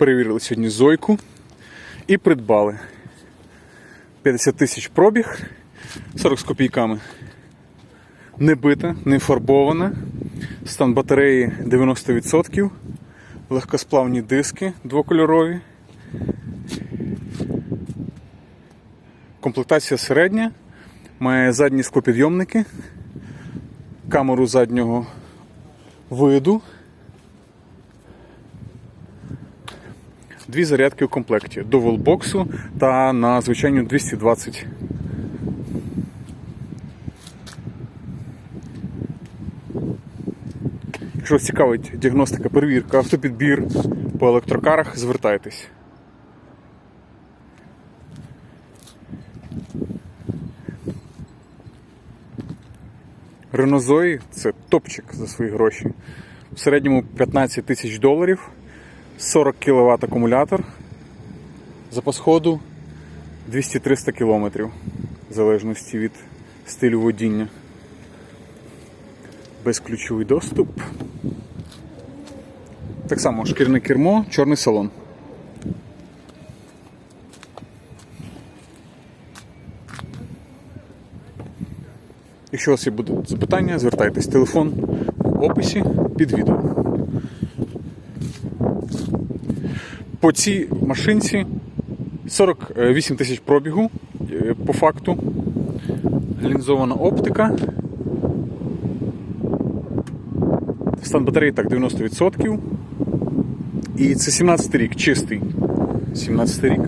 Перевірили сьогодні Зойку і придбали 50 тисяч пробіг, 40 з копійками. Не бита, не фарбована. Стан батареї 90%. Легкосплавні диски двокольорові. Комплектація середня. Має задні склопідйомники, камеру заднього виду. Дві зарядки у комплекті до волбоксу та на звичайну 220. Якщо вас цікавить діагностика, перевірка, автопідбір по електрокарах, звертайтесь. Zoe – це топчик за свої гроші. В середньому 15 тисяч доларів, 40 кВт акумулятор, запас ходу 200-300 км, в залежності від стилю водіння. Безключовий доступ. Так само шкірне кермо, чорний салон. Якщо у вас є будуть запитання, звертайтесь. Телефон в описі під відео. По цій машинці 48 тисяч пробігу е, по факту. Лінзована оптика. Стан батареї так 90%. І це 17 рік, чистий. 17 рік.